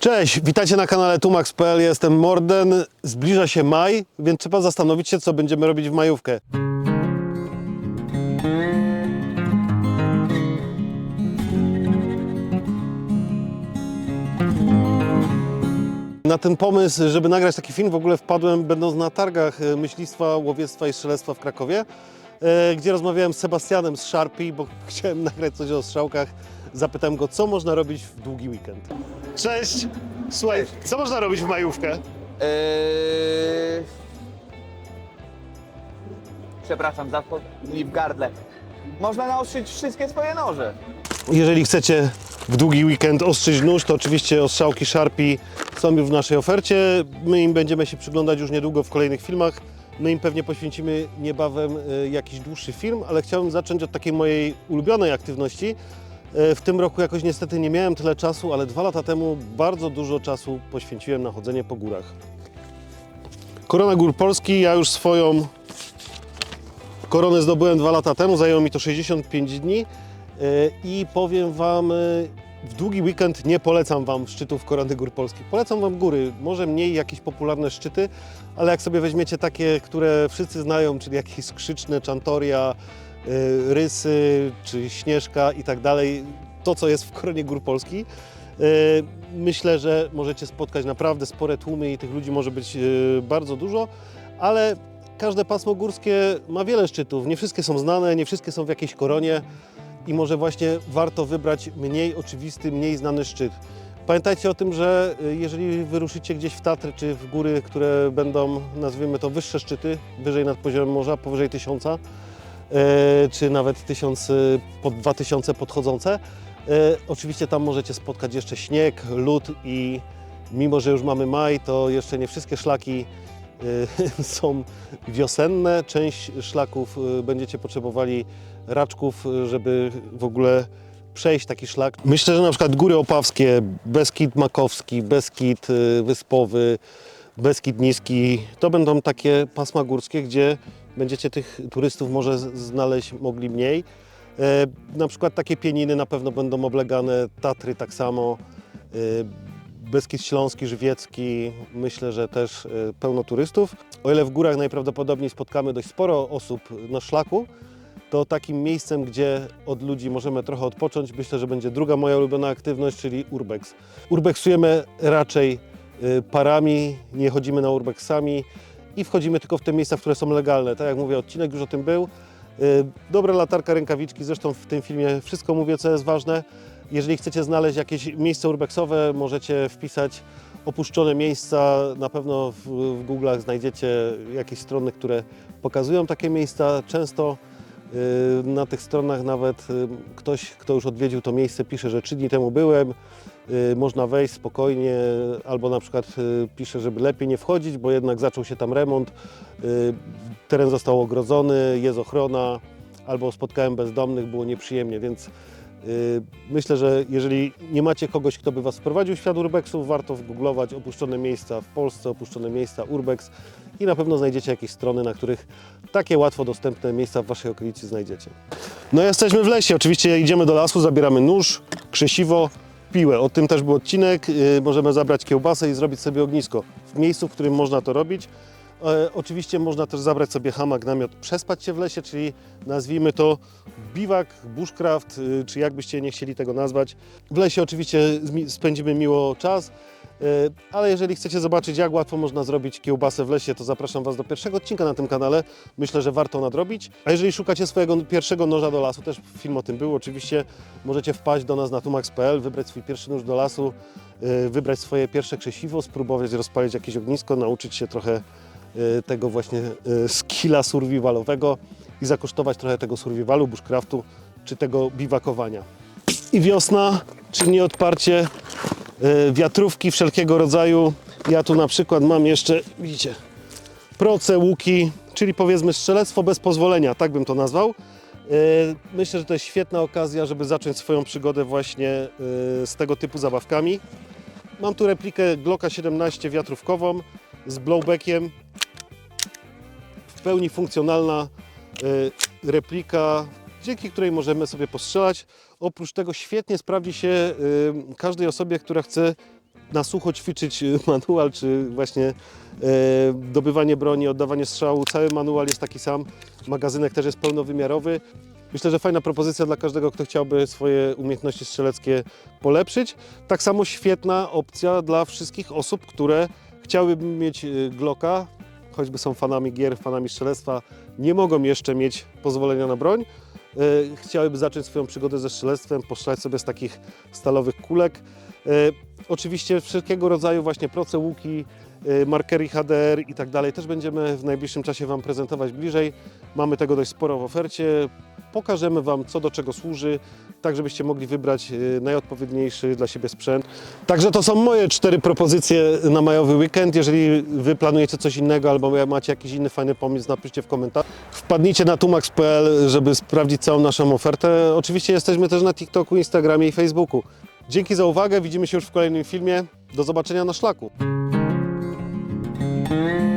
Cześć, witajcie na kanale tumax.pl, jestem Morden. Zbliża się maj, więc trzeba zastanowić się, co będziemy robić w majówkę. Na ten pomysł, żeby nagrać taki film, w ogóle wpadłem będąc na targach e, myślistwa, łowiectwa i strzelectwa w Krakowie, e, gdzie rozmawiałem z Sebastianem z Sharpie, bo chciałem nagrać coś o strzałkach. Zapytałem go, co można robić w długi weekend. Cześć! Słuchaj, co można robić w majówkę? Eee... Przepraszam, zatknął mi w gardle. Można naostrzyć wszystkie swoje noże. Jeżeli chcecie w długi weekend ostrzyć nóż, to oczywiście ostrzałki Sharpie są już w naszej ofercie. My im będziemy się przyglądać już niedługo w kolejnych filmach. My im pewnie poświęcimy niebawem e, jakiś dłuższy film, ale chciałem zacząć od takiej mojej ulubionej aktywności. E, W tym roku jakoś niestety nie miałem tyle czasu, ale dwa lata temu bardzo dużo czasu poświęciłem na chodzenie po górach. Korona Gór Polski, ja już swoją koronę zdobyłem dwa lata temu, zajęło mi to 65 dni. E, I powiem Wam, e, w długi weekend nie polecam Wam szczytów Korony Gór Polskich. Polecam Wam góry, może mniej jakieś popularne szczyty, ale jak sobie weźmiecie takie, które wszyscy znają, czyli jakieś skrzyczne, czantoria, rysy, czy śnieżka i tak dalej, to co jest w Koronie Gór Polskich, e, myślę, że możecie spotkać naprawdę spore tłumy i tych ludzi może być e, bardzo dużo, ale każde pasmo górskie ma wiele szczytów. Nie wszystkie są znane, nie wszystkie są w jakiejś koronie i może właśnie warto wybrać mniej oczywisty, mniej znany szczyt. Pamiętajcie o tym, że y, jeżeli wyruszycie gdzieś w Tatry czy w góry, które będą, nazwijmy to, wyższe szczyty, wyżej nad poziomem morza, powyżej 1000, e, czy nawet 1000, y, pod 2000 podchodzące, e, oczywiście tam możecie spotkać jeszcze śnieg, lód i mimo, że już mamy maj, to jeszcze nie wszystkie szlaki y, są wiosenne. Część szlaków będziecie potrzebowali raczków, żeby w ogóle przejść taki szlak. Myślę, że na przykład Góry Opawskie, Beskid Makowski, Beskid Wyspowy, Beskid Niski, to będą takie pasma górskie, gdzie będziecie tych turystów może znaleźć mogli mniej. E, Na przykład takie pieniny na pewno będą oblegane, Tatry tak samo. E, Beskid Śląski, Żywiecki, myślę, że też e, pełno turystów. O ile w górach najprawdopodobniej spotkamy dość sporo osób na szlaku, to takim miejscem, gdzie od ludzi możemy trochę odpocząć, myślę, że będzie druga moja ulubiona aktywność, czyli urbex. Urbexujemy raczej parami, nie chodzimy na urbexami i wchodzimy tylko w te miejsca, które są legalne. Tak jak mówię, odcinek już o tym był. E, Dobra latarka, rękawiczki, zresztą w tym filmie wszystko mówię, co jest ważne. Jeżeli chcecie znaleźć jakieś miejsce urbexowe, możecie wpisać opuszczone miejsca. Na pewno w, w Google'ach znajdziecie jakieś strony, które pokazują takie miejsca. Często y, na tych stronach nawet y, ktoś, kto już odwiedził to miejsce, pisze, że trzy dni temu byłem, y, można wejść spokojnie, albo na przykład y, pisze, żeby lepiej nie wchodzić, bo jednak zaczął się tam remont, y, teren został ogrodzony, jest ochrona, albo spotkałem bezdomnych, było nieprzyjemnie, więc y, myślę, że jeżeli nie macie kogoś, kto by Was wprowadził w świat urbexów, warto wgooglować opuszczone miejsca w Polsce, opuszczone miejsca urbex i na pewno znajdziecie jakieś strony, na których takie łatwo dostępne miejsca w Waszej okolicy znajdziecie. No jesteśmy w lesie, oczywiście idziemy do lasu, zabieramy nóż, krzesiwo, piłę. O tym też był odcinek. Yy, możemy zabrać kiełbasę i zrobić sobie ognisko w miejscu, w którym można to robić. E, oczywiście można też zabrać sobie hamak, namiot, przespać się w lesie, czyli nazwijmy to biwak, bushcraft, y, czy jak byście nie chcieli tego nazwać. W lesie oczywiście spędzimy miło czas, e, ale jeżeli chcecie zobaczyć, jak łatwo można zrobić kiełbasę w lesie, to zapraszam Was do pierwszego odcinka na tym kanale. Myślę, że warto nadrobić. A jeżeli szukacie swojego pierwszego noża do lasu, też film o tym był, oczywiście możecie wpaść do nas na tumax.pl, wybrać swój pierwszy nóż do lasu, e, wybrać swoje pierwsze krzesiwo, spróbować rozpalić jakieś ognisko, nauczyć się trochę tego właśnie e, skilla survivalowego i zakosztować trochę tego survivalu, bushcraftu czy tego biwakowania. I wiosna, czyli nieodparcie, e, wiatrówki wszelkiego rodzaju. Ja tu na przykład mam jeszcze, widzicie, proce, łuki, czyli powiedzmy strzelectwo bez pozwolenia, tak bym to nazwał. Myślę, że to jest świetna okazja, żeby zacząć swoją przygodę właśnie z tego typu zabawkami. Mam tu replikę Glocka 17 wiatrówkową z blowbackiem. Pełni funkcjonalna e, replika, dzięki której możemy sobie postrzelać. Oprócz tego świetnie sprawdzi się y, każdej osobie, która chce na sucho ćwiczyć y, manual, czy właśnie e, dobywanie broni, oddawanie strzału, cały manual jest taki sam. Magazynek też jest pełnowymiarowy. Myślę, że fajna propozycja dla każdego, kto chciałby swoje umiejętności strzeleckie polepszyć. Tak samo świetna opcja dla wszystkich osób, które chciałyby mieć Glocka, choćby są fanami gier, fanami strzelectwa, nie mogą jeszcze mieć pozwolenia na broń. Y, Chciałyby zacząć swoją przygodę ze strzelectwem, postrzelać sobie z takich stalowych kulek. Y, Oczywiście wszelkiego rodzaju właśnie proce łuki, markery HDR i tak dalej też będziemy w najbliższym czasie Wam prezentować bliżej. Mamy tego dość sporo w ofercie. Pokażemy Wam, co do czego służy, tak żebyście mogli wybrać y, najodpowiedniejszy dla siebie sprzęt. Także to są moje cztery propozycje na majowy weekend. Jeżeli Wy planujecie coś innego albo macie jakiś inny fajny pomysł, napiszcie w komentarzu. Wpadnijcie na tumax.pl, żeby sprawdzić całą naszą ofertę. Oczywiście jesteśmy też na TikToku, Instagramie i Facebooku. Dzięki za uwagę, widzimy się już w kolejnym filmie. Do zobaczenia na szlaku. Mm-hmm.